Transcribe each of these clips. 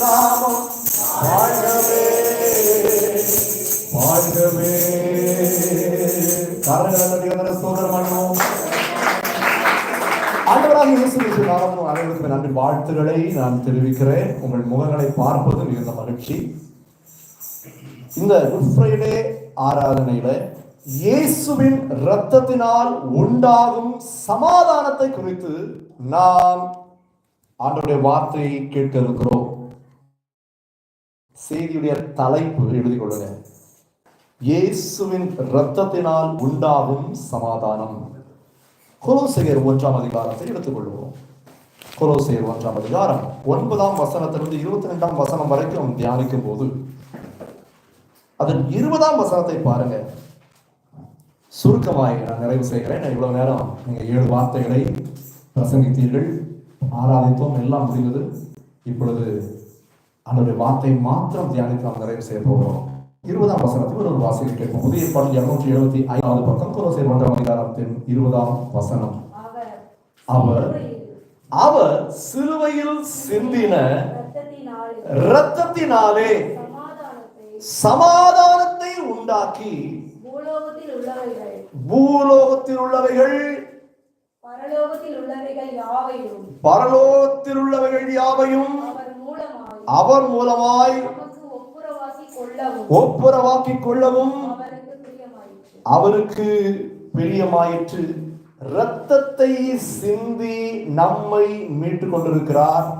நாமம் வாழ்கவே. வாழ்கவே. காரணங்கள் ஸ்தோத்திரம் பண்ணுவோம். ஆண்டவராக இயேசு கிறிஸ்து அனைவருக்கும் நன்றி வாழ்த்துக்களை நான் தெரிவிக்கிறேன். உங்கள் முகங்களை பார்ப்பது மிகுந்த மகிழ்ச்சி. இந்த குட் ஃப்ரைடே ஆராதனையில இயேசுவின் இரத்தத்தினால் உண்டாகும் சமாதானத்தை குறித்து நாம் ஆண்டவருடைய வார்த்தையை கேட்க இருக்கிறோம். செய்தியுடைய தலைப்பு எழுதிக் கொள்ளுங்க இயேசுவின் இரத்தத்தினால் உண்டாகும் சமாதானம். கொலோசையர் ஒன்றாம் அதிகாரத்தை எடுத்துக்கொள்வோம். கொலோசையர் ஒன்றாம் அதிகாரம் ஒன்பதாம் வசனத்திலிருந்து இருபத்தி ரெண்டாம் வசனம் வரைக்கும் தியானிக்கும் போது அதன் இருபதாம் வசனத்தை பாருங்க. சுருக்கமாய் நான் நிறைவு செய்கிறேன். நான் இவ்வளவு நேரம் நீங்க ஏழு வார்த்தைகளை பிரசங்கித்தீர்கள். ஆராதித்தோம். எல்லாம் முடிந்தது. இப்பொழுது அதனுடைய வார்த்தை மாத்திரம் தியானித்து நாம் நிறைவு செய்ய போகிறோம். இருபதாம் வசனத்தில் ஒரு வாசிக்க கேட்போம். புதிய பாடல் இருநூற்றி எழுபத்தி ஐந்தாவது பக்கம் கொலோசையர் ஒன்றாம் அதிகாரத்தின் இருபதாம் வசனம். அவர் அவர் சிலுவையில் சிந்தின இரத்தத்தினால் இரத்தத்தினாலே சமாதானத்தை உண்டாக்கி பூலோகத்தில் உள்ளவைகள் பரலோகத்தில் உள்ளவைகள் யாவையும் அவர் மூலமாய் ஒப்புரவாக்கி கொள்ளவும் ஒப்புரவாக்கிக் கொள்ளவும் அவருக்கு பிரியமாயிற்று. இரத்தத்தை சிந்தி நம்மை மீட்டுக் கொண்டிருக்கிறார்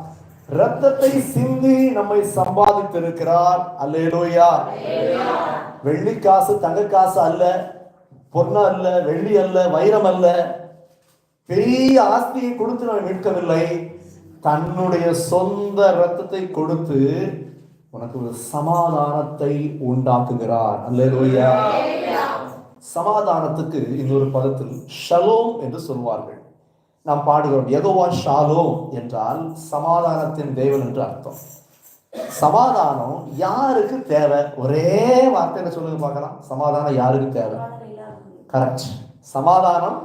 இரத்தத்தை சிந்தி நம்மை சம்பாதித்திருக்கிறார். அல்லேலூயா. வெள்ளி காசு தங்க காசு அல்ல பொண்ணு அல்ல வெள்ளி அல்ல வைரம் அல்ல. பெரிய ஆஸ்தியை கொடுத்து நம்மை மீட்கவில்லை. தன்னுடைய சொந்த ரத்தத்தை கொடுத்து உனக்கு ஒரு சமாதானத்தை உண்டாக்குகிறார். அல்லேலூயா. சமாதானத்துக்கு இன்னொரு பதத்தில் ஷலோம் என்று சொல்வார்கள். நாம் பாடுகிறோம் எதோவா ஷாலோம் என்றால் சமாதானத்தின் தேவன் என்று அர்த்தம். சமாதானம் யாருக்கு தேவை? ஒரே வார்த்தையில சொல்லுங்க பார்க்கலாம். சமாதானம் யாருக்கு தேவை? கரெக்ட் சமாதானம்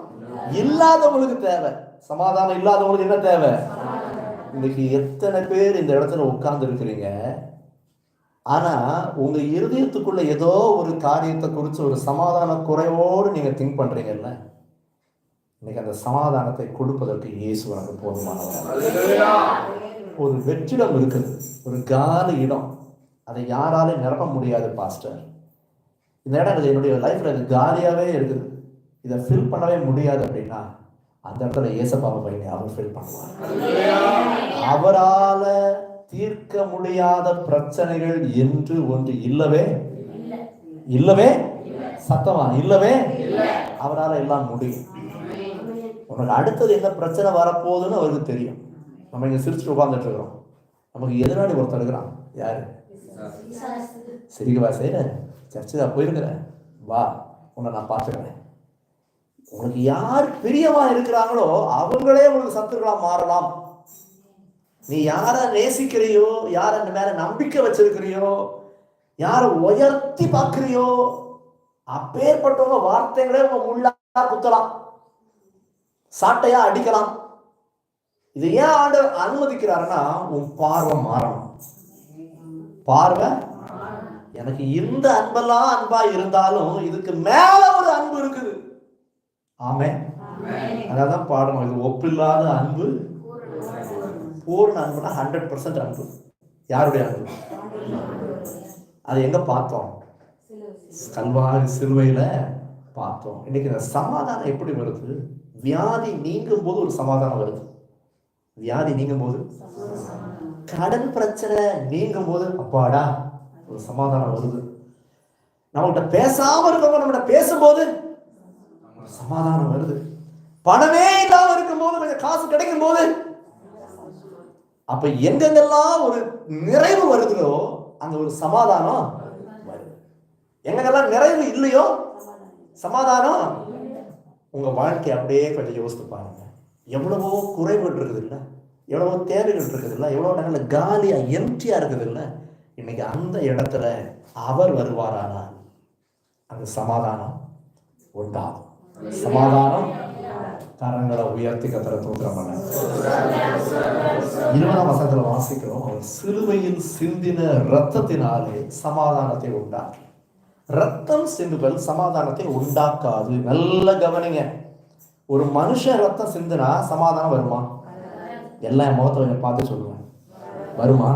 இல்லாதவங்களுக்கு தேவை. சமாதானம் இல்லாதவங்களுக்கு என்ன தேவை? இன்னைக்கு எத்தனை பேர் இந்த இடத்துல உட்கார்ந்து இருக்கிறீங்க ஆனா உங்க இருதயத்துக்குள்ள ஏதோ ஒரு காரியத்தை குறித்து ஒரு சமாதான குறைவோடு நீங்க திங்க் பண்றீங்கல்ல இன்னைக்கு அந்த சமாதானத்தை கொடுப்பதற்கு இயேசு எனக்கு போதுமானவர். ஒரு வெற்றிடம் இருக்குது. ஒரு காலி இடம். அதை யாராலும் நிரப்ப முடியாது பாஸ்டர். இந்த இடம் என்னுடைய லைஃப்ல இது காலியாவே இருக்குது. இதை ஃபில் பண்ணவே முடியாது அப்படின்னா அந்த இடத்துல ஏசப்பாவை பையனை அவர் ஃபில் பண்ணுவார். அவரால தீர்க்க முடியாத பிரச்சனைகள் என்று ஒன்று இல்லவே இல்லவே சத்தமா? இல்லவே அவரால எல்லாம் முடியும். உனக்கு அடுத்தது என்ன பிரச்சனை வரப்போகுதுன்னு அவருக்கு தெரியும். நம்ம இங்க சிரிச்சுட்டு உட்கார்ந்துட்டு இருக்கிறோம். நமக்கு எதிராளி ஒருத்தர் இருக்கிறான். யாரு? சிரிக்கவா செய்யற சர்ச்சுக்கு போயிருக்கிற? வா உன்னை நான் பார்த்துக்கிறேன். உனக்கு யார் பிரியமா இருக்கிறாங்களோ அவங்களே உனக்கு சத்துருக்களா மாறலாம். நீ யாரை நேசிக்கிறியோ யார மேல நம்பிக்கை வச்சிருக்கிறியோ யாரை உயர்த்தி பார்க்கிறியோ அப்பேற்பட்டவங்க வார்த்தைகளே உங்க முள்ளா குத்தலாம். சாட்டையா அடிக்கலாம். இது ஏன் ஆண்டவர் அனுமதிக்கிறாருன்னா உன் பார்வை மாறணும். பார்வை? எனக்கு இந்த அன்பெல்லாம் அன்பா இருந்தாலும் இதுக்கு மேல ஒரு அன்பு இருக்குது. ஆமே அதான் பாடணும். இது ஒப்பில்லாத அன்பு பூர்ண அன்புனா ஹண்ட்ரட் பர்சன்ட் அன்பு. யாருடைய அன்பு? அது எங்க பார்த்தோம்? கல்வாரி சிலுவையில பார்த்தோம். இன்னைக்கு இந்த சமாதானம் எப்படி வருது? வியாதி நீங்கும் போது ஒரு சமாதானம் வருது. வியாதி நீங்கும் போது கடன் பிரச்சனை நீங்கும் போது அப்பாடா ஒரு சமாதானம் வருது. நம்மகிட்ட பேசாம இருக்கவங்க நம்மகிட்ட பேசும்போது சமாதானம் வருது. பணமே இல்லாம இருக்கும்போது கொஞ்சம் காசு கிடைக்கும் போது அப்ப எங்கெங்கெல்லாம் ஒரு நிறைவு வருதுலோ அந்த ஒரு சமாதானம் வருது. எங்கெங்கெல்லாம் நிறைவு இல்லையோ சமாதானம் உங்க வாழ்க்கை அப்படியே கொஞ்சம் யோசித்து பாருங்க. எவ்வளவோ குறைவுகள் இருக்குது இல்ல எவ்வளவோ தேவைகள் இருக்குது இல்ல எவ்வளவு நேரங்கள காலியா எம்டியா இருக்குது இல்ல இன்னைக்கு அந்த இடத்துல அவர் வருவாரானால் அந்த சமாதானம் உண்டாகும். சமாதானம். கரங்களை உயர்த்தி கத்திர தூத்திரம் இருபதாம் வசத்துல வாசிக்கிறோம். அவர் சிலுவையில் சிந்தின ரத்தத்தினாலே சமாதானத்தை உண்டாக்கி. ரத்தம் சிந்துதல் சமாதானத்தை உண்டாக்காது. நல்ல கவனிங்க. ஒரு மனுஷன் ரத்தம் சிந்துனா சமாதானம் வருமா? எல்லாம் என் முகத்தை கொஞ்சம் பார்த்து சொல்லுவேன் வருமா?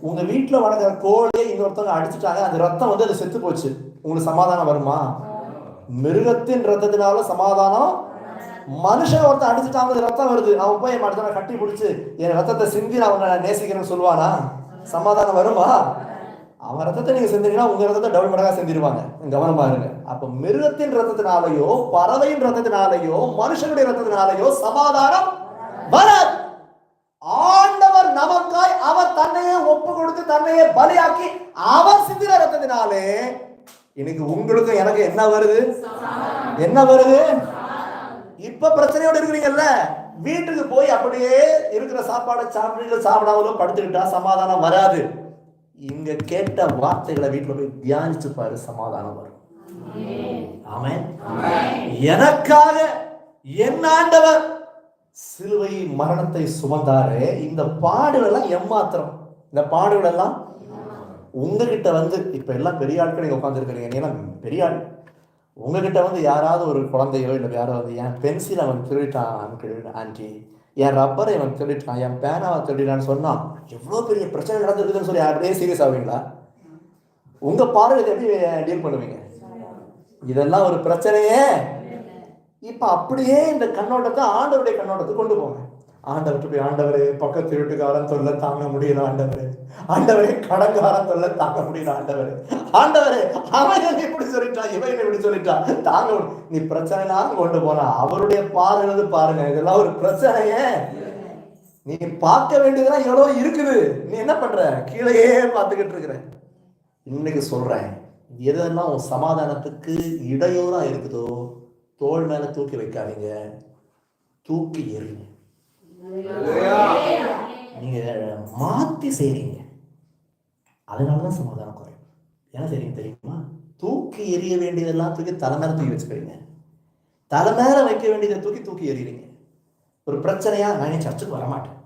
உங்க வீட்டுல வளர்க்குற கோழியை இன்னொருத்தவங்க அடிச்சுட்டாங்க. அந்த ரத்தம் வந்து அது செத்து போச்சு. உங்களுக்கு சமாதானம் வருமா? மிருகத்தின் ரத்தத்தினால சமாதானம். மனுஷன் ஒருத்தன் அடிச்சுட்டாங்க ரத்தம் வருது. அவன் போய் என் கட்டி பிடிச்சி என் ரத்தத்தை சிந்தி நான் அவனை நேசிக்கிறேன்னு சொல்லுவானா? சமாதானம் வருமா? அவன் ரத்தத்தை நீங்க சிந்தினீங்கன்னா உங்க ரத்தத்தை டபுள் மடங்கா செஞ்சிருவாங்க கவனமா இருங்க அப்ப மிருகத்தின் ரத்தத்தினாலேயோ பறவையின் ரத்தத்தினாலேயோ மனுஷனுடைய ரத்தத்தினாலேயோ சமாதானம் வராது. ஆண்டவர் நமக்காய் அவர் தன்னையே ஒப்பு கொடுத்து தன்னையே பலியாக்கி அவர் சிந்தின ரத்தத்தினாலே இன்னைக்கு உங்களுக்கும் எனக்கு என்ன வருது? என்ன வருது? இப்ப பிரச்சனையோட இருக்கிறீங்கல்ல? வீட்டுக்கு போய் அப்படியே இருக்கிற சாப்பாடை சாப்பிட்டு சாப்பிடாமலோ படுத்துக்கிட்டா சமாதானம் வராது. இங்க கேட்ட வார்த்தைகளை வீட்டுல போய் தியானிச்சு பாரு சமாதானம் வரும். ஆமே எனக்காக என் ஆண்டவர் சிலுவை மரணத்தை சுமந்தாரு. இந்த பாடுகள் எல்லாம் எம்மாத்திரம்? இந்த பாடுகள் எல்லாம் உங்ககிட்ட வந்து இப்ப எல்லாம் பெரிய ஆட்கள் நீங்க உட்காந்துருக்கிறீங்க ஏன்னா பெரிய ஆள். உங்ககிட்ட வந்து யாராவது ஒரு குழந்தையோ இல்லை யாராவது வந்து என் பென்சில் அவன் திருடிட்டான் uncle, ஆண்டி என் ரப்பரை இவன் திருடிட்டான். என் பேனாவை திருடிட்டான்னு சொன்னான் எவ்வளோ பெரிய பிரச்சனை நடந்திருக்குதுன்னு சொல்லி அப்படியே சீரியஸ் ஆவீங்களா? உங்க பார்வையை எப்படி டீல் பண்ணுவீங்க? இதெல்லாம் ஒரு பிரச்சனையே. இப்ப அப்படியே இந்த கண்ணோட்டத்தை ஆண்டவருடைய கண்ணோட்டத்தை கொண்டு போங்க. ஆண்டவர்கிட்ட போய் ஆண்டவரே பக்கத்து வீட்டுக்காரன் சொல்ல தாங்க முடியல ஆண்டவரே. ஆண்டவரே கடங்காரன் சொல்ல தாங்க முடியல ஆண்டவரே. ஆண்டவரே அவன் இப்படி சொல்லிட்டா இவன் இப்படி சொல்லிட்டா தாங்க நீ பிரச்சனைலாம் கொண்டு போனா அவருடைய பாருங்கிறது பாருங்க இதெல்லாம் ஒரு பிரச்சனையே. நீ பார்க்க வேண்டியதெல்லாம் எவ்வளோ இருக்குது. நீ என்ன பண்ற? கீழேயே பார்த்துக்கிட்டு இருக்கிற. இன்னைக்கு சொல்றேன் எதெல்லாம் உன் சமாதானத்துக்கு இடையூறா இருக்குதோ தோள் மேல தூக்கி வைக்காதீங்க. தூக்கி எறிங்க. நீங்க மாத்தி செய்றீங்க. அதனாலதான் சமாதானம் குறையும். என்ன செய்றீங்க தெரியுமா? தூக்கி எறிய வேண்டியதெல்லாம் தூக்கி தலை தூக்கி வச்சுக்கிறீங்க. தலை வைக்க வேண்டியதை தூக்கி தூக்கி எறிகிறீங்க ஒரு பிரச்சனையா? நான் சர்ச்சுக்கு வரமாட்டேன்.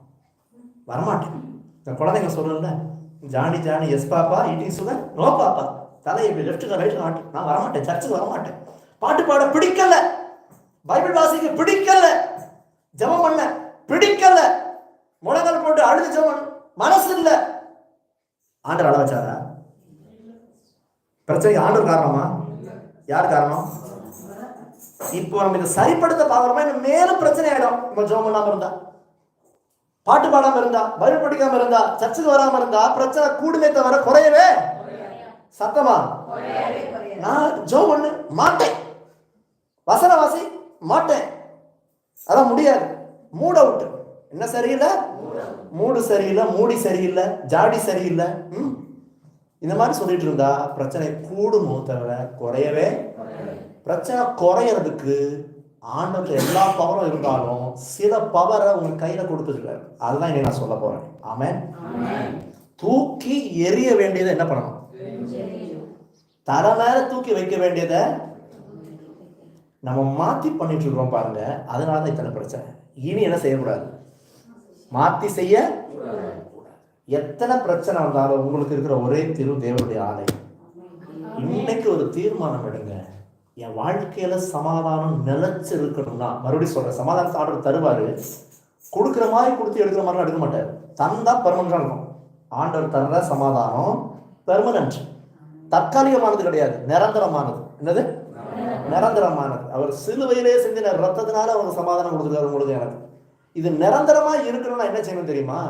வரமாட்டேன். இந்த குழந்தைங்க சொல்லல ஜானி ஜானி எஸ் பாப்பா இட்டி சுகர் நோ பாப்பா. தலை இப்படி லெஃப்ட் ரைட் நாட்டு நான் வரமாட்டேன் சர்ச்சுக்கு வரமாட்டேன். பாட்டு பாட பிடிக்கல. பைபிள் வாசிக்க பிடிக்கல. ஜபம் பண்ண பிடிக்கல. முழங்கல் போட்டு அழுது ஜெபம் மனசு இல்ல ஆண்டர் அழ வச்சாரா பிரச்சனைக்கு ஆண்டவர் காரணமா? யார் காரணம்? இப்போ நம்ம இதை சரிப்படுத்த பாக்குறோமா இன்னும் மேலும் பிரச்சனை ஆயிடும். நம்ம ஜோம் பண்ணாம இருந்தா. பாட்டு பாடாம இருந்தா பைபிள் படிக்காம இருந்தா சர்ச்சுக்கு வராம இருந்தா பிரச்சனை கூடுமே தவிர குறையவே சத்தமா? நான் ஜெபம் பண்ணு மாட்டேன். வசனவாசி மாட்டேன். அதான் முடியாது. மூட அவுட் என்ன சரியில்லை? மூடு சரியில்லை மூடி சரியில்லை ஜாடி சரியில்லை. ம்? இந்த மாதிரி சொல்லிட்டு இருந்தா பிரச்சனை கூடுமோ தவிர குறையவே பிரச்சனை குறையறதுக்கு ஆண்டவர்ல எல்லா பவரும் இருந்தாலும் சில பவரை உங்க கையில கொடுத்துருக்காரு. அதுதான் இனி நான் சொல்ல போறேன். ஆமென் தூக்கி எறிய வேண்டியதை என்ன பண்ணணும்? தலை மேல தூக்கி வைக்க வேண்டியதை நம்ம மாத்தி பண்ணிட்டு இருக்கோம் பாருங்க. அதனால தான் இத்தனை பிரச்சனை. இனி என்ன செய்யக்கூடாது? மாற்றி செய்ய எத்தனை பிரச்சனை வந்தாலும் உங்களுக்கு இருக்கிற ஒரே தீர்வு தேவனுடைய ஆலயம். இன்னைக்கு ஒரு தீர்மானம் எடுங்க. என் வாழ்க்கையில சமாதானம் நிலைச்சு இருக்கணும்னா மறுபடியும் சொல்றேன் சமாதானத்தை ஆர்டர் தருவாரு கொடுக்குற மாதிரி கொடுத்து எடுக்கிற மாதிரிலாம் எடுக்க மாட்டார். தந்தா பெர்மனண்டா இருக்கும். ஆண்டவர் தர்ற சமாதானம் பெர்மனன்ட் தற்காலிகமானது கிடையாது நிரந்தரமானது. என்னது? நிரந்தரமானது. அவர் சிலுவையிலே செஞ்சின ரத்தத்தினால அவருக்கு சமாதானம் கொடுத்துருக்காரு உங்களுக்கு எனக்கு. இது நிரந்தரமா இருக்கணும்னா என்ன செய்யணும் தெரியுமா?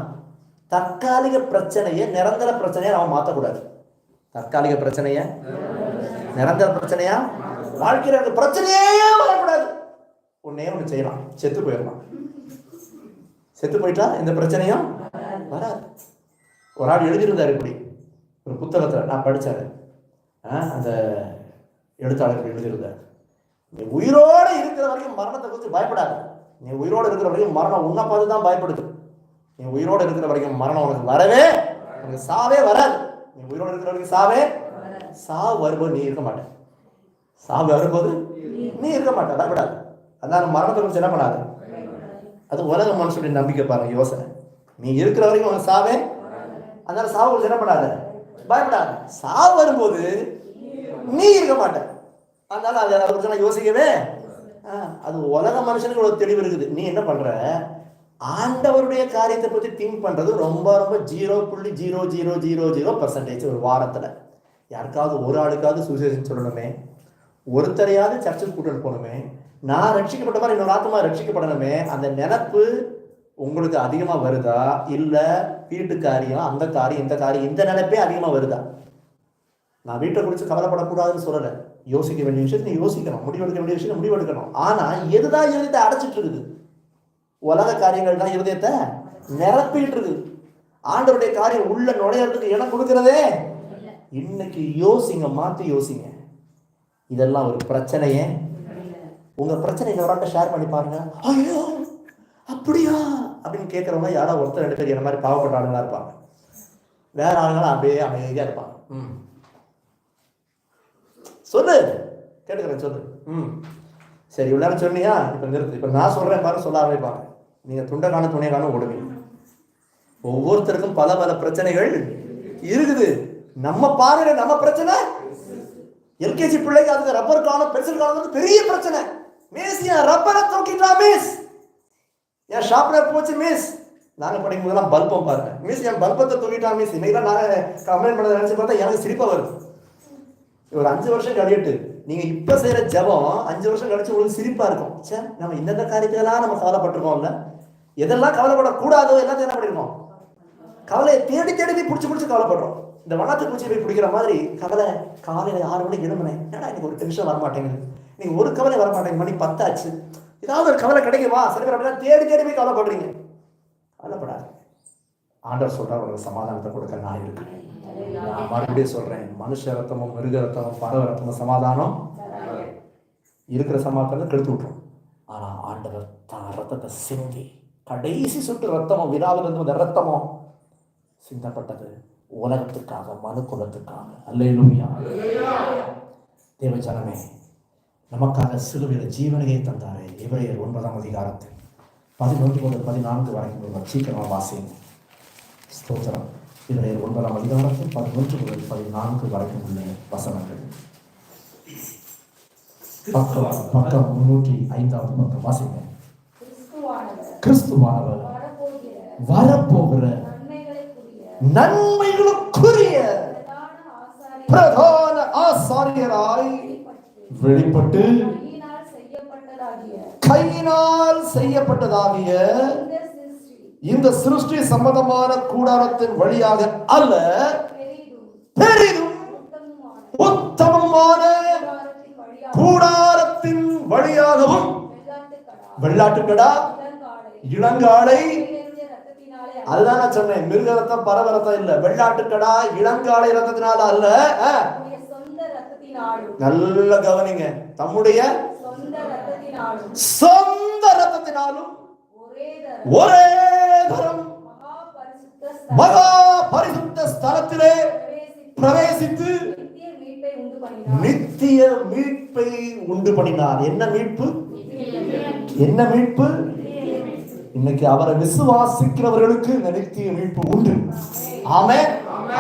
தற்காலிக பிரச்சனையை நிரந்தர பிரச்சனையை நம்ம மாற்றக்கூடாது தற்காலிக பிரச்சனையை நிரந்தர பிரச்சனையா? வாழ்க்கையில அந்த பிரச்சனையே வரக்கூடாது. ஒன்னே ஒன்று செய்யலாம். செத்து போயிடலாம். செத்து போயிட்டா இந்த பிரச்சனையும் வராது. ஒரு ஆள் எழுதியிருந்தார் இப்படி. ஒரு புத்தகத்தில் நான் படித்தேன் அந்த எழுத்தாளர்கள் எழுதியிருந்தார். நீ உயிரோடு இருக்கிற வரைக்கும் மரணத்தை குறித்து பயப்படாது. நீ உயிரோடு இருக்கிற வரைக்கும் மரணம் உன்னை பார்த்து தான் பயப்படுது. நீ உயிரோடு இருக்கிற வரைக்கும் மரணம் உனக்கு வரவே உனக்கு சாவே வராது. நீ உயிரோடு இருக்கிற வரைக்கும் சாவே சாவு வரும்போது நீ இருக்க மாட்ட. சாவு வரும்போது நீ இருக்க மாட்டேன் பயப்படாது. அதான் மரணத்தை குறித்து என்ன பண்ணாது? அது உலக மனுஷனுடைய நம்பிக்கை பாருங்க யோசனை. நீ இருக்கிற வரைக்கும் உனக்கு சாவே அதனால சாவு குறித்து என்ன பண்ணாத? பயப்படாது. சாவு வரும்போது நீ இருக்க மாட்டேன் அதனால அதை அதை பற்றிலாம் யோசிக்கவே ஆ, அது உலக மனுஷனுக்கு ஒரு தெளிவு இருக்குது. நீ என்ன பண்ற? ஆண்டவருடைய காரியத்தை பற்றி திங்க் பண்றது ரொம்ப ரொம்ப ஜீரோ புள்ளி zero zero zero zero percentage ஒரு வாரத்துல. யாருக்காவது ஒரு ஆளுக்காவது சுவிசேஷம் சொல்லணுமே. ஒருத்தரையாவது சர்ச்சுக்கு கூட்டிட்டு போகணுமே. நான் ரட்சிக்கப்பட்ட மாதிரி இன்னொரு ஆத்மா ரட்சிக்கப்படணுமே. அந்த நினப்பு உங்களுக்கு அதிகமாக வருதா? இல்லை வீட்டு காரியம் அந்த காரியம் இந்த காரியம் இந்த நினைப்பே அதிகமாக வருதா? நான் வீட்டை குறித்து கவலைப்படக்கூடாதுன்னு சொல்லலை. யோசிக்க வேண்டிய விஷயத்தை நீ யோசிக்கணும். முடிவெடுக்க வேண்டிய விஷயத்தை முடிவெடுக்கணும். ஆனா எதுதான் இருதயத்தை அடைச்சிட்டு இருக்குது உலக காரியங்கள் தான் இருதயத்தை நிரப்பிட்டு இருக்குது ஆண்டவருடைய காரியம் உள்ள நுழையறதுக்கு இடம் கொடுக்கிறதே இன்னைக்கு யோசிங்க மாத்தி யோசிங்க. இதெல்லாம் ஒரு பிரச்சனையே உங்க பிரச்சனை இன்னொரு ஷேர் பண்ணி பாருங்க. ஐயோ அப்படியா? அப்படின்னு கேட்கறவங்க யாரோ ஒருத்தர் ரெண்டு பேர் என்ன மாதிரி பாவப்பட்ட ஆளுங்களா இருப்பாங்க. வேற ஆளுங்களா அப்படியே அமைதியா இருப்பாங்க. ம். சொல்லு கேட்டுக்கிறேன் சொல்லு. ம். சரி இவ்வளோ நேரம் சொன்னியா? இப்போ நிறுத்து. இப்போ நான் சொல்கிறேன் பாரு சொல்ல ஆரம்பிப்பாங்க. நீங்கள் துண்டை காணும் துணையை காணும் ஓடுவீங்க ஒவ்வொருத்தருக்கும் பல பல பிரச்சனைகள் இருக்குது. நம்ம பாருங்க நம்ம பிரச்சனை. எல்கேஜி பிள்ளைக்கு அதுக்கு ரப்பர் காலம் பென்சில் காலம் பெரிய பிரச்சனை. மிஸ் என் ரப்பரை தூக்கிட்டா மிஸ். என் ஷாப்பில் போச்சு மிஸ். நாங்கள் படிக்கும் போதெல்லாம் பல்பம் பாருங்க. மிஸ் என் பல்பத்தை தூக்கிட்டா மிஸ். இன்னைக்கு நாங்கள் கம்ப்ளைண்ட் பண்ணதை நினச்சி பார்த்தா எனக்கு சிரிப்பாக வருது. ஒரு அஞ்சு வருஷம் கழியட்டு நீங்க இப்ப செய்யற ஜெபம் அஞ்சு வருஷம் கழிச்சு உங்களுக்கு சிரிப்பா இருக்கும். சே நம்ம இந்தந்த காரியத்துக்கெல்லாம் நம்ம கவலைப்பட்டிருக்கோம்ல. எதெல்லாம் கவலைப்படக்கூடாதோ எல்லாத்தையும் என்ன பண்ணிருக்கோம்? கவலையை தேடி தேடி போய் பிடிச்சி பிடிச்சி கவலைப்படுறோம். இந்த வண்ணாத்து குச்சி போய் பிடிக்கிற மாதிரி கவலை காலையில ஆறு மணிக்கு எழும்புனேன். என்னடா எனக்கு ஒரு டென்ஷன் வர மாட்டேங்குது. நீங்க ஒரு கவலை வர மணி பத்தாச்சு. ஏதாவது ஒரு கவலை கிடைக்குமா? சில பேர் தேடி தேடி போய் கவலைப்படுறீங்க. கவலைப்படாது ஆண்டவர் சொல்றார் ஒரு சமாதானத்தை கொடுக்க நான் இருக்கேன் நான் மறுபடியும் சொல்கிறேன் மனுஷ ரத்தமும் மிருக ரத்தமும் பறவை ரத்தமும் சமாதானம். இருக்கிற சமாதானத்தை கெடுத்து விட்டுரும். ஆனால் ஆண்டவர் தான் ரத்தத்தை சிந்தி கடைசி சுட்டு ரத்தமும் விழாவிலிருந்து வந்த ரத்தமும் சிந்தப்பட்டது. உலகத்துக்காக மனு குலத்துக்காக அல்லேலூயா. தேவஜனமே நமக்காக சிலுவையில் ஜீவனையே தந்தாரே. இவரையர் ஒன்பதாம் அதிகாரத்தில் பதினொன்று முதல் பதினான்கு வரைக்கும் சீக்கிரமாக வாசிங்க ஸ்தோத்திரம். இவரையர் ஒன்பதாம் அதிகாரத்தில் பதினொன்று முதல் பதினான்கு வரைக்கும் உள்ள வசனங்கள். பக்கம் பக்கம் முன்னூற்றி ஐந்தாவது பக்கம் வாசிங்க. கிறிஸ்துவானவர் வரப்போகிற நன்மைகளுக்குரிய பிரதான ஆசாரியர் பிரதான ஆசாரியராய் வெளிப்பட்டு கையினால் செய்யப்பட்டதாகிய இந்த சிருஷ்டி சம்பந்தமான கூடாரத்தின் வழியாக அல்ல பெரிதும் உத்தமமான கூடாரத்தின் வழியாக கூடாரத்தின் வழியாகவும் வெள்ளாட்டுக்கடா இளங்காடை அதுதான் நான் சொன்னேன் மிருக ரத்தம் ரத்தம் இல்ல. வெள்ளாட்டுக்கடா இளங்காடை ரத்தத்தினால அல்ல. நல்ல கவனிங்க. தம்முடைய சொந்த ரத்தத்தினாலும் ஒரே தரம் மகா பரிசுத்த ஸ்தலத்திலே பிரவேசித்து நித்திய மீட்பை உண்டு பண்ணினார். என்ன மீட்பு? என்ன மீட்பு? இன்னைக்கு அவரை விசுவாசிக்கிறவர்களுக்கு இந்த நித்திய மீட்பு உண்டு. ஆமே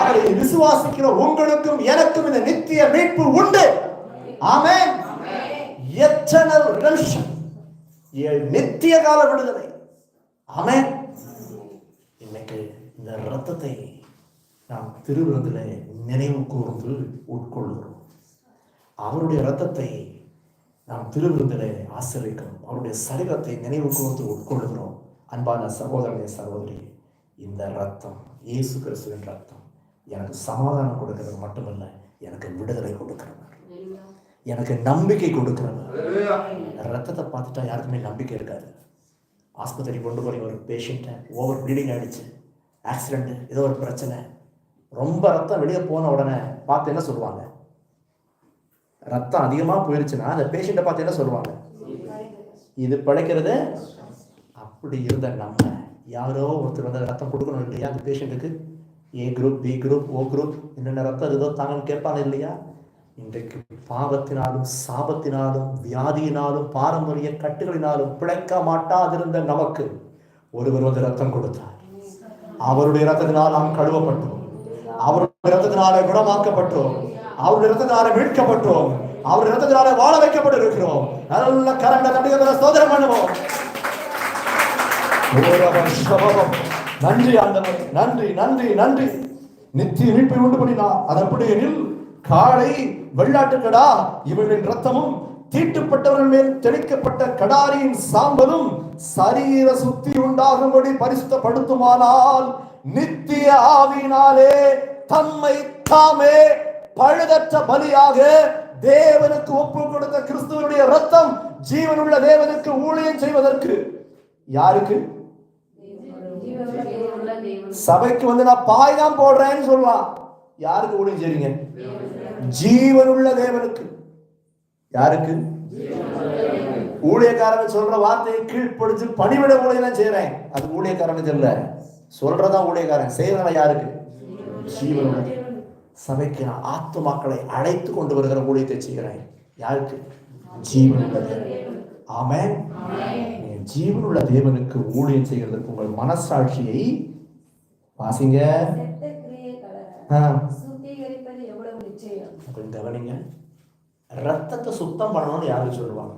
அவரை விசுவாசிக்கிற உங்களுக்கும் எனக்கும் இந்த நித்திய மீட்பு உண்டு. ஆமே ரிடம்ஷன் நித்திய கால விடுதலை. ஆமே இன்னைக்கு இந்த ரத்தத்தை நாம் திருவிருந்தில் நினைவு கூர்ந்து உட்கொள்கிறோம். அவருடைய ரத்தத்தை நாம் திருவிருந்திலே ஆசிரிக்கிறோம் அவருடைய சரீரத்தை நினைவு கூர்ந்து உட்கொள்கிறோம். அன்பான சகோதரனே சகோதரி இந்த ரத்தம் இயேசு கிறிஸ்துவின் ரத்தம் எனக்கு சமாதானம் கொடுக்கிறது மட்டுமல்ல எனக்கு விடுதலை கொடுக்கிறது எனக்கு நம்பிக்கை கொடுக்கிறவர். ரத்தத்தை பார்த்துட்டா யாருக்குமே நம்பிக்கை இருக்காது. ஆஸ்பத்திரி கொண்டு போய் ஒரு பேஷண்ட்டை ஓவர் ப்ளீடிங் ஆயிடுச்சு. ஆக்சிடெண்ட்டு ஏதோ ஒரு பிரச்சனை. ரொம்ப ரத்தம் வெளியே போன உடனே பார்த்து என்ன சொல்லுவாங்க? ரத்தம் அதிகமாக போயிடுச்சுன்னா அந்த பேஷண்ட்டை பார்த்து என்ன சொல்லுவாங்க? இது பிழைக்கிறது. அப்படி இருந்த நம்ம யாரோ ஒருத்தர் வந்து ரத்தம் கொடுக்கணும் இல்லையா அந்த பேஷண்ட்டுக்கு A group B group O group என்னென்ன ரத்தம் ஏதோ தாங்கன்னு கேட்பாங்க இல்லையா? இன்றைக்கு பாவத்தினாலும் சாபத்தினாலும் வியாதியினாலும் பாரம்பரிய கட்டுகளினாலும் பிழைக்க மாட்டாதிருந்த நமக்கு ஒருவர் வந்து ரத்தம் கொடுத்தார். அவருடைய ரத்தத்தினால் நாம் கழுவப்பட்டோம். அவருடைய ரத்தத்தினாலே குணமாக்கப்பட்டோம். அவருடைய ரத்தத்தினாலே மீட்கப்பட்டோம். அவருடைய ரத்தத்தினாலே வாழ வைக்கப்பட்டு இருக்கிறோம் நல்ல கரண்ட தண்டிகளை சோதனை பண்ணுவோம். நன்றி ஆண்டவரே. நன்றி நன்றி நன்றி. நித்திய மீட்பை உண்டு பண்ணினா அதன்படி எனில் காளை வெள்ளாட்டுக்கடா இவர்களின் ரத்தமும் தீட்டுப்பட்டவர்கள் மேல் தெளிக்கப்பட்ட கடாரியின் சாம்பலும் சரீர சுத்தி உண்டாகும்படி பரிசுத்தப்படுத்துமானால் நித்திய ஆவினாலே தம்மை தாமே பழுதற்ற பலியாக தேவனுக்கு ஒப்பு கொடுத்த கிறிஸ்துவனுடைய ரத்தம் ஜீவனுள்ள தேவனுக்கு ஊழியம் செய்வதற்கு. யாருக்கு? சபைக்கு வந்து நான் பாய் தான் போடுறேன்னு சொல்லலாம். யாருக்கு ஊழியம் செய்றீங்க? ஜீவனுள்ள தேவனுக்கு. யாருக்கு? ஊழியக்காரன் சொல்ற வார்த்தையை கீழ்ப்படிச்சு பணிவிட ஊழியம் செய்யறேன் அது ஊழியக்காரனுக்கு இல்ல சொல்றதா ஊழியக்காரன். செய்யறதா யாருக்கு? ஜீவனுள்ள. சபைக்கு நான் ஆத்துமாக்களை அழைத்து கொண்டு வருகிற ஊழியத்தை செய்கிறேன். யாருக்கு? ஜீவனுள்ள தேவன். நீங்க ஜீவனுள்ள தேவனுக்கு ஊழியம் செய்கிறதுக்கு உங்கள் மனசாட்சியை வாசிங்க செத்த கிரியை கலர ஆ, சுத்திகரிப்பது எவ்வளவு நிச்சயம் கொஞ்சம் கவனிங்க. ரத்தத்தை சுத்தம் பண்ணணும்னு யாருக்கு சொல்லுவாங்க?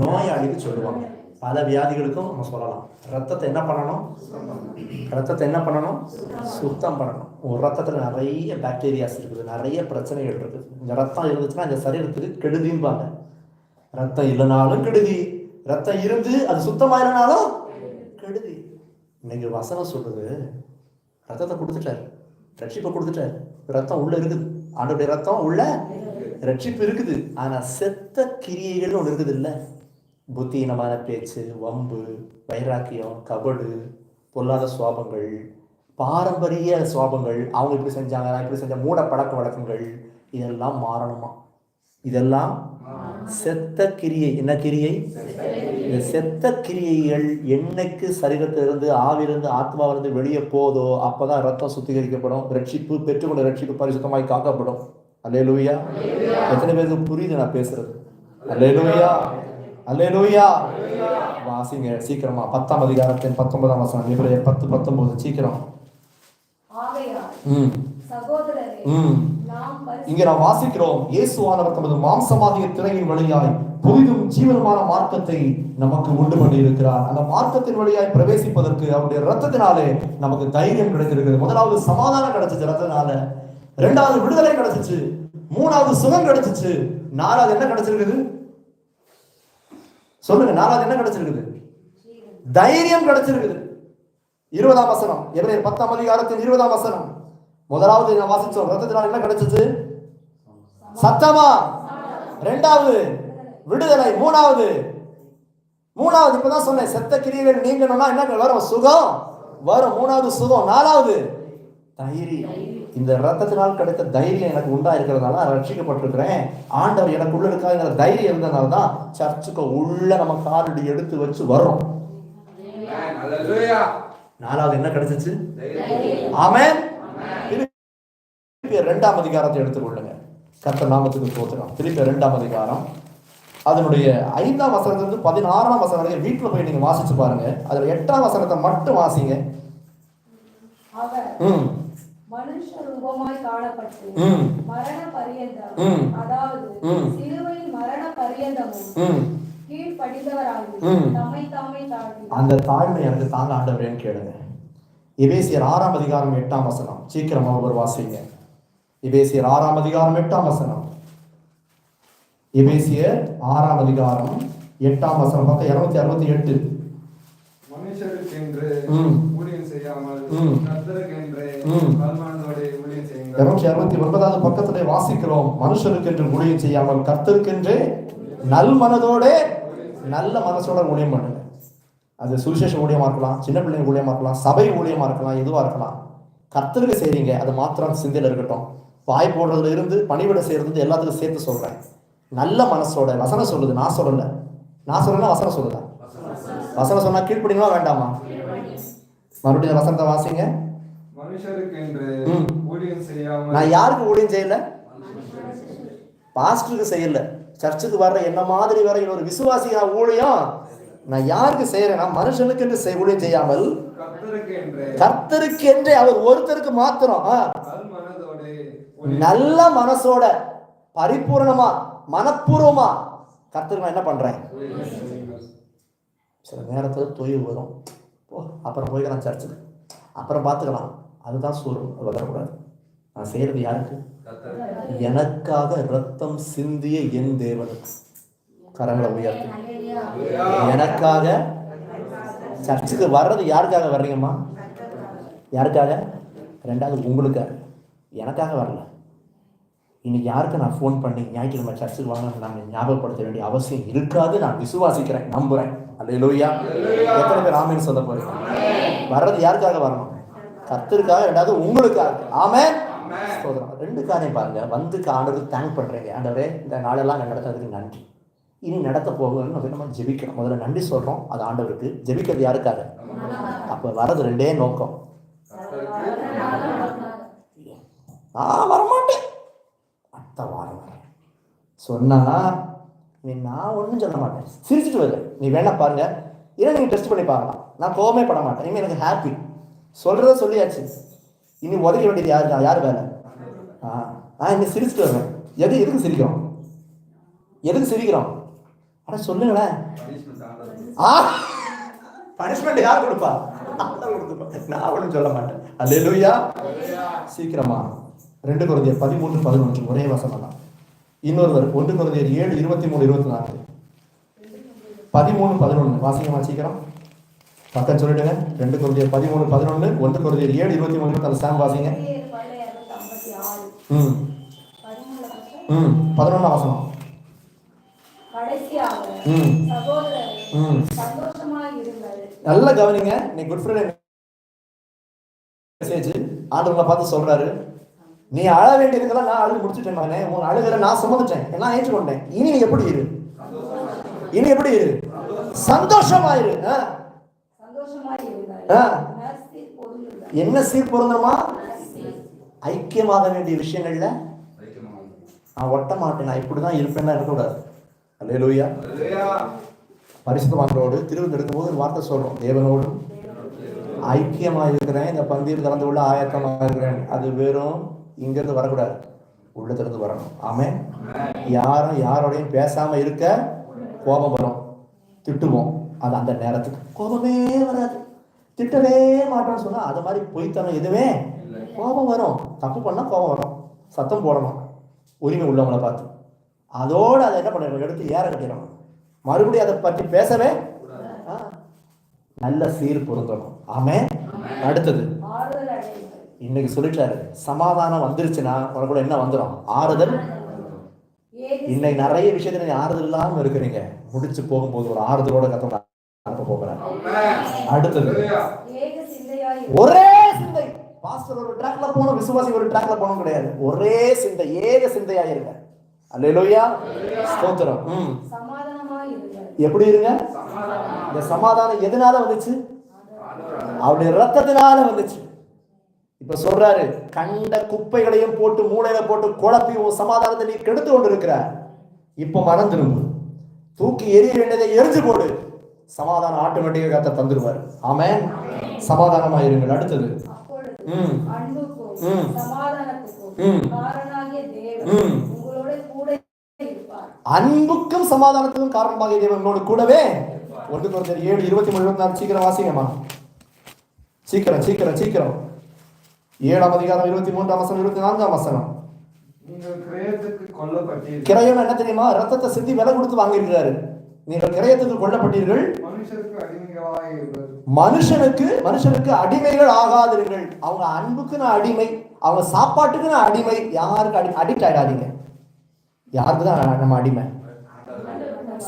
நோயாளிக்கு சொல்லுவாங்க. பல வியாதிகளுக்கும் நம்ம சொல்லலாம். ரத்தத்தை என்ன பண்ணணும்? ரத்தத்தை என்ன பண்ணணும்? சுத்தம் பண்ணணும். ஒரு ரத்தத்தில் நிறைய பாக்டீரியாஸ் இருக்குது. நிறைய பிரச்சனைகள் இருக்குது இந்த ரத்தம் இருந்துச்சுன்னா இந்த சரீரத்துக்கு கெடுதிம்பாங்க ரத்தம் இல்லைனாலும் கெடுதி. ரத்தம் இருந்து அது சுத்தமாயிரனாலும் கெடுதி. இன்னைக்கு வசனம் சொல்லுது. ரத்தத்தை கொடுத்துட்டாரு. ரட்சிப்பை கொடுத்துட்டாரு. ரத்தம் உள்ளே இருக்குது. ஆண்டோடைய ரத்தம் உள்ள ரட்சிப்பு இருக்குது. ஆனால் செத்த கிரியைகள்னு ஒன்று இருக்குது இல்லை? புத்தீனமான பேச்சு வம்பு வைராக்கியம் கபடு பொல்லாத சுவாபங்கள் பாரம்பரிய சுவாபங்கள் அவங்க இப்படி செஞ்சாங்க நான் இப்படி செஞ்ச மூட பழக்க வழக்கங்கள் இதெல்லாம் மாறணுமா? இதெல்லாம் செத்த கிரியை என்ன கிரியை? இந்த செத்த கிரியைகள் என்னைக்கு சரீரத்திலிருந்து ஆவிலிருந்து ஆத்மாவிலிருந்து வெளியே போதோ அப்பதான் ரத்தம் சுத்திகரிக்கப்படும் ரட்சிப்பு பெற்றுக்கொண்ட ரட்சிப்பு பரிசுத்தமாய் காக்கப்படும். அல்லேலூயா. எத்தனை பேருக்கு புரியுது நான் பேசுறது? அல்லேலூயா. அல்லேலூயா. வாசிங்க சீக்கிரமா. பத்தாம் அதிகாரத்தின் பத்தொன்பதாம் வசனம். எபிரேயர் பத்து பத்தொன்பது சீக்கிரம். ம். சகோதரரே ம். இங்கே நாம் வாசிக்கிறோம் இயேசுவானவர் தமது மாம்சமாகிய திரையின் வழியாய் புதிதும் ஜீவனமான மார்க்கத்தை நமக்கு உண்டு பண்ணி இருக்கிறார் அந்த மார்க்கத்தின் வழியாய் பிரவேசிப்பதற்கு அவருடைய ரத்தத்தினாலே நமக்கு தைரியம் கிடைச்சிருக்கிறது முதலாவது சமாதானம் கிடைச்சிச்சு ரத்தத்தினால இரண்டாவது விடுதலை கிடைச்சிச்சு. மூணாவது சுகம் கிடைச்சிச்சு. நாலாவது என்ன கிடைச்சிருக்குது? சொல்லுங்க நாலாவது என்ன கிடைச்சிருக்குது? தைரியம் கிடைச்சிருக்குது. இருபதாம் வசனம் எபிரேயர் பத்தாம் அதிகாரத்தின் இருபதாம் வசனம். முதலாவது நான் வாசிச்சோம் ரத்தத்தினால் என்ன கிடைச்சிச்சு? சத்தமா. ரெண்டாவது விடுதலை. மூணாவது மூணாவது இப்பதான் சொன்னேன் செத்த கிரியைகள் நீங்கணும்னா என்ன வரும்? சுகம் வரும். மூணாவது சுகம். நாலாவது தைரியம். இந்த ரத்தத்தினால் கிடைத்த தைரியம் எனக்கு உண்டா இருக்கிறதுனால நான் ரட்சிக்கப்பட்டிருக்கிறேன். ஆண்டவர் எனக்குள்ள இருக்காங்கிற தைரியம் இருந்ததுனால தான் சர்ச்சுக்கு உள்ள நம்ம காலடி எடுத்து வச்சு. Hallelujah. நாலாவது என்ன கிடைச்சிச்சு? பிலிப்பியர் இரண்டாம் அதிகாரத்தை எடுத்துக்கொள்ளுங்க. கர்த்தர் நாமத்துக்கு தோத்துறோம் பிலிப்பியர் இரண்டாம் அதிகாரம். அதனுடைய ஐந்தாம் வசனத்திலிருந்து பதினாறாம் வசனம் வரைக்கும் வீட்டுல போய் நீங்க வாசிச்சு பாருங்க. அதுல எட்டாம் வசனத்தை மட்டும் வாசிங்க. ம். மனுஷ ரூபமாய் காணப்பட்டு ம். மரண பரியந்தம். அதாவது மரண பரியந்தமும் அந்த தாழ்மை எனக்கு தாங்க ஆண்டவரேன்னு கேளுங்க. எபேசியர் ஆறாம் அதிகாரம் எட்டாம் வசனம். சீக்கிரமா ஒரு வாசிங்க. எபேசியர் ஆறாம் அதிகாரம் எட்டாம் வசனம். எபேசியர் ஆறாம் அதிகாரம் எட்டாம் வசனம். பக்கம் இருநூத்தி அறுபத்தி எட்டு. மனுஷருக்கென்று இருநூற்றி அறுபத்தி ஒன்பதாவது பக்கத்திலே வாசிக்கிறோம். மனுஷருக்கு என்று ஊழியம் செய்யாமல் கர்த்தருக்கென்றே நல் மனதோட நல்ல மனசோட ஊழியம் பண்ணுங்க. அது சுவிசேஷ ஊழியமா இருக்கலாம் சின்ன பிள்ளைங்க ஊழியமா இருக்கலாம் சபை ஊழியமா இருக்கலாம் எதுவா இருக்கலாம். கர்த்தருக்கு செய்றீங்க அது மாத்திரம் சிந்தையில இருக்கட்டும். வாய் போடுறதுல இருந்து பணிவிட செய்யறது எல்லாத்துக்கும் சேர்த்து சொல்றேன். நல்ல மனசோட வசனம் சொல்லுது. நான் சொல்லல. நான் சொல்லல வசனம் சொல்லுதா வசனம் சொன்னா கீழ்ப்படிங்களா வேண்டாமா? மறுபடியும் வசனத்தை வாசிங்க. நான் யாருக்கு ஊழியம் செய்யல? பாஸ்டருக்கு செய்யல. சர்ச்சுக்கு வர்ற என்ன மாதிரி வர இன்னொரு விசுவாசியா ஊழியம் நான் யாருக்கு செய்யறேன்னா மனுஷனுக்கு என்று செய்- ஊழியம் செய்யாமல். கர்த்தருக்கு என்றே அவர் ஒருத்தருக்கு மாத்திரம் ஆ, நல் மனதோடு ஊழியம் நல்ல மனசோட பரிபூர்ணமா மனப்பூர்வமா கர்த்தருக்கு நான் என்ன பண்றேன்? சில நேரத்தில் தொய்வு வரும். ஓ அப்புறம் போய்க்கலாம் சர்ச்சுக்கு அப்புறம் பார்த்துக்கலாம். அதுதான் சூழல் வரக்கூடாது. நான் செய்யறது யாருக்கு? எனக்காக ரத்தம் சிந்திய என் தேவனுக்கு கரங்களை உயர்த்து. எனக்காக சர்ச்சுக்கு வர்றது யாருக்காக வர்றீங்கம்மா? யாருக்காக? ரெண்டாவது உங்களுக்காக. எனக்காக வரல. இன்றைக்கி யாருக்கு நான் ஃபோன் பண்ணி ஞாயிற்றுக்கிழமை சர்ச்சுக்கு வாங்க நாங்கள் ஞாபகப்படுத்த வேண்டிய அவசியம் இருக்காது. நான் விசுவாசிக்கிறேன். நம்புகிறேன் அல்ல அல்லேலூயா எத்தனை பேர் ஆமேன்னு சொல்ல போகிறேன் வர்றது யாருக்காக வரணும்? கர்த்தருக்காக ரெண்டாவது உங்களுக்காக. ஆமே ஸ்தோத்திரம். ரெண்டு காரியம் பாருங்க. வந்து ஆண்டவருக்கு தேங்க் பண்றீங்க. ஆண்டவரே இந்த நாளெல்லாம் நான் நடத்துறதுக்கு நன்றி. இனி நடத்த போகணும்னு வந்து நம்ம ஜெபிக்கணும். முதல்ல நன்றி சொல்கிறோம் அது ஆண்டவருக்கு. ஜெபிக்கிறது யாருக்காக? அப்போ வர்றது ரெண்டே நோக்கம். நான் வர சொன்னா நீ நான் ஒன்றும் சொல்ல மாட்டேன். சிரிச்சிட்டு வருது நீ வேணா பாருங்க. இதை நீங்க டெஸ்ட் பண்ணி பார்க்கலாம். நான் கோவமே பண்ண மாட்டேன். இனிமேல் எனக்கு ஹாப்பி சொல்றத சொல்லியாச்சு. இனி உதைக்க வேண்டியது யாரு? யார் வேலை ஆ நான் இன்னும் சிரிச்சிட்டு வருவேன். எது எதுக்கு சிரிக்கிறோம்? எதுக்கு சிரிக்கிறோம்? அட சொல்லுங்களேன். ஆ பனிஷ்மெண்ட் யார் கொடுப்பா? நான் ஒன்றும் சொல்ல மாட்டேன். அல்லேலூயா சீக்கிரமா. ரெண்டு குழந்தைய பதிமூன்று பதினொன்று ஒரே வசனம் தான். இன்னொருவர் ஒன்று குழந்தையர் ஏழு இருபத்தி மூணு இருபத்தி நாலு பதிமூணு பதினொன்று. வாசிக்கமா சீக்கிரம் பக்கம் சொல்லிடுங்க. ரெண்டு குழந்தையர் பதிமூணு பதினொன்று. ஒன்று குழந்தையர் ஏழு இருபத்தி மூணு. இருபத்தி சாம் வாசிங்க. ம். ம். பதினொன்றாம் வசனம். ம். ம். நல்லா கவனிங்க. நீ குட் ஃப்ரைடே மெசேஜ். ஆண்டவங்களை பார்த்து சொல்றாரு. நீ அழ வேண்டியதுக்கெல்லாம் நான் அழுது முடிச்சுட்டேன் மகனே. உன் அழுகிற நான் சுமந்துட்டேன். நான் ஏற்றுக்கொண்டேன். இனி நீ எப்படி இரு? இனி எப்படி இரு? சந்தோஷமாயிரு. ஆ. ஆ. என்ன சீர் பொருந்தமா? ஐக்கியமாக வேண்டிய விஷயங்கள்ல நான் ஒட்ட மாட்டேன். நான் இப்படிதான் இருப்பேன்னா இருக்கக்கூடாது. அல்லேலூயா. அல்லேலூயா. பரிசுத்தமானோடு திருவிழா எடுக்கும்போது ஒரு வார்த்தை சொல்றோம். தேவனோடும் ஐக்கியமாக இருக்கிறேன் இந்த பந்தியில் கலந்து உள்ள ஆயத்தமா இருக்கிறேன் அது வெறும் இங்கிருந்து வரக்கூடாது. உள்ளத்திலிருந்து வரணும். ஆமே யாரும் யாரோடையும் பேசாம இருக்க கோபம் வரும். திட்டுவோம். அது அந்த நேரத்துக்கு. கோபமே வராது. திட்டவே மாட்டோம்னு சொன்னா அது மாதிரி பொய்த்தனம் எதுவே கோபம் வரும். தப்பு பண்ணா கோபம் வரும். சத்தம் போடணும். உரிமை உள்ளவங்கள பார்த்து. அதோட அதை என்ன பண்ணிடணும் எடுத்து ஏற கட்டிடணும் மறுபடியும் அதை பற்றி பேசவே. நல்ல சீர் பொருந்தணும். ஆமே அடுத்தது. இன்னைக்கு சொல்லிட்டாரு. சமாதானம் வந்துருச்சுன்னா உனக்கு என்ன வந்துடும் ஆறுதல்? இன்னைக்கு நிறைய விஷயத்துல நீ ஆறுதல் இல்லாம இருக்கிறீங்க. முடிச்சு போகும்போது ஒரு ஆறுதலோட கத்த அனுப்ப போகிறேன் அடுத்தது ஒரே சிந்தை. பாஸ்டர் ஒரு ட்ராக்ல போகணும் விசுவாசி ஒரு ட்ராக்ல போகணும் கிடையாது. ஒரே சிந்தை ஏக சிந்தையா இருங்க. அல்லையா ஸ்தோத்திரம். ம். எப்படி இருங்க? இந்த சமாதானம் எதனால வந்துச்சு? அவருடைய ரத்தத்தினால வந்துச்சு. இப்ப சொல்றாரு கண்ட குப்பைகளையும் போட்டு மூளையில போட்டு குழப்பி உன் சமாதானத்தை நீ கெடுத்து கொண்டு இருக்கிற இப்ப மனம் திரும்பு தூக்கி எரிய வேண்டியதை எரிஞ்சு போடு. சமாதானம் ஆட்டோமேட்டிக்கா கத்த தந்துருவார். ஆமென். சமாதானமா இருங்கள். அடுத்தது. ம். ம். ம். ம். அன்புக்கும் சமாதானத்துக்கும் காரணமாக தேவனோடு கூடவே. ஒன்று ஏழு இருபத்தி மூணு இருபத்தி நாலு சீக்கிரம் வாசிங்கம்மா. சீக்கிரம் சீக்கிரம் சீக்கிரம். ஏழாம் அதிகாரம் இருபத்தி மூன்றாம் வசனம் இருபத்தி நான்காம் வசனம். கிரயம் என்ன தெரியுமா? ரத்தத்தை சிந்தி விலை கொடுத்து வாங்கியிருக்கிறாரு நீங்கள் கிரயத்துக்கு கொல்லப்பட்டீர்கள். மனுஷனுக்கு மனுஷனுக்கு அடிமைகள் ஆகாதிருங்கள். அவங்க அன்புக்கு நான் அடிமை அவங்க சாப்பாட்டுக்கு நான் அடிமை. யாருக்கு அடி அடிக்ட் ஆயிடாதீங்க. யாருக்கு தான் நம்ம அடிமை?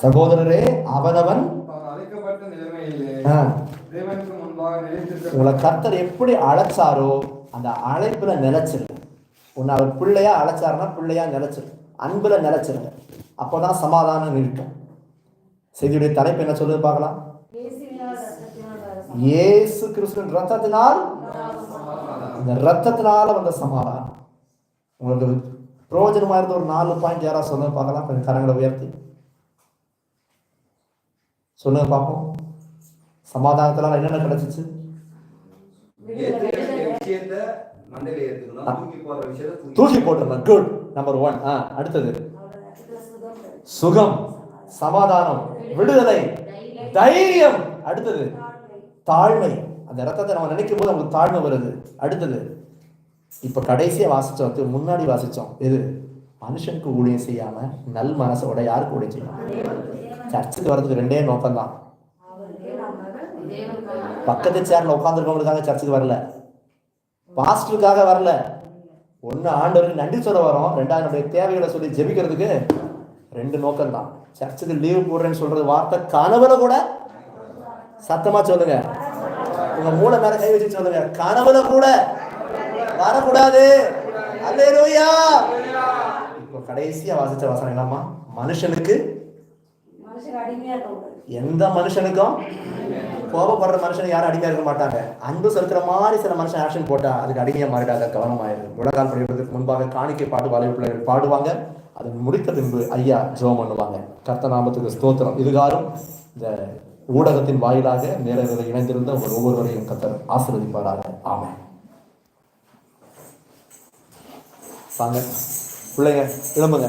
சகோதரரே அவனவன். உங்களை கர்த்தர் எப்படி அழைச்சாரோ அந்த அழைப்பில் நிலச்சிருங்க. உன்னை அவர் பிள்ளையா அழைச்சாருன்னா பிள்ளையா நிலச்சிருங்க அன்பில் நிலச்சிருங்க. அப்போ தான் சமாதானம் இருக்கும் செய்தியுடைய தலைப்பு என்ன சொல்லுது பார்க்கலாம். இயேசு கிறிஸ்துவின் ரத்தத்தினால் இந்த ரத்தத்தினால வந்த சமாதானம். உங்களுக்கு பிரயோஜனமா இருந்த ஒரு நாலு பாயிண்ட் யாராவது சொல்லுங்க பார்க்கலாம். கொஞ்சம் கரங்களை உயர்த்தி. சொல்லுங்க பார்ப்போம். சமாதானத்தினால என்னென்ன கிடைச்சிச்சு? தூக்கி போட்டுருந்தேன் குட் நம்பர் ஒன் ஆ அடுத்தது. சுகம். சமாதானம். விடுதலை. தைரியம். அடுத்தது. தாழ்மை. அந்த ரத்தத்தை நம்ம நினைக்கும் போது நமக்கு தாழ்மை வருது. அடுத்தது. இப்ப கடைசியா வாசிச்சோம். முன்னாடி வாசிச்சோம். எது? மனுஷனுக்கு ஊழியம் செய்யாம நல் மனசோட யாருக்கு ஊழியம் செய்யணும்? சர்ச்சுக்கு வர்றதுக்கு ரெண்டே நோக்கம் தான் பக்கத்து சேர்ல உட்காந்துருக்கவங்களுக்காக சர்ச்சுக்கு வரல. பாஸ்டருக்காக வரல. ஒன்று ஆண்டவருக்கு நன்றி சொல்ல வரோம். ரெண்டாவது நம்முடைய தேவைகளை சொல்லி ஜெபிக்கிறதுக்கு ரெண்டு நோக்கம் தான். சர்ச்சுக்கு லீவ் போடுறேன்னு சொல்றது வார்த்தை கனவுல கூட சத்தமா சொல்லுங்க. உங்க மூளை மேல கை வச்சு சொல்லுங்க. கனவுல கூட வரக்கூடாது. அல்லேலூயா. இப்போ கடைசியா வாசிச்ச வசனம் என்னமா மனுஷனுக்கு எந்த மனுஷனுக்கும் கோபப்படுற மனுஷன் யாரும் அடிமையா இருக்க மாட்டாங்க. அன்பு செலுத்துற மாதிரி சில மனுஷன் ஆக்ஷன் போட்டா அதுக்கு அடிமையா மாறிடாத கவனமாயிரு. உலகால் படிக்கிறதுக்கு முன்பாக காணிக்கை பாட்டு வாலிப பிள்ளைகள் பாடுவாங்க. அது முடித்த பின்பு ஐயா ஜோம் பண்ணுவாங்க. கர்த்த நாமத்துக்கு ஸ்தோத்திரம் இதுகாரும் இந்த ஊடகத்தின் வாயிலாக நேரத்தில் இணைந்திருந்த உங்கள் ஒவ்வொருவரையும் கத்தர் ஆசீர்வதிப்பாராக. ஆமை வாங்க. பிள்ளைங்க எழும்புங்க.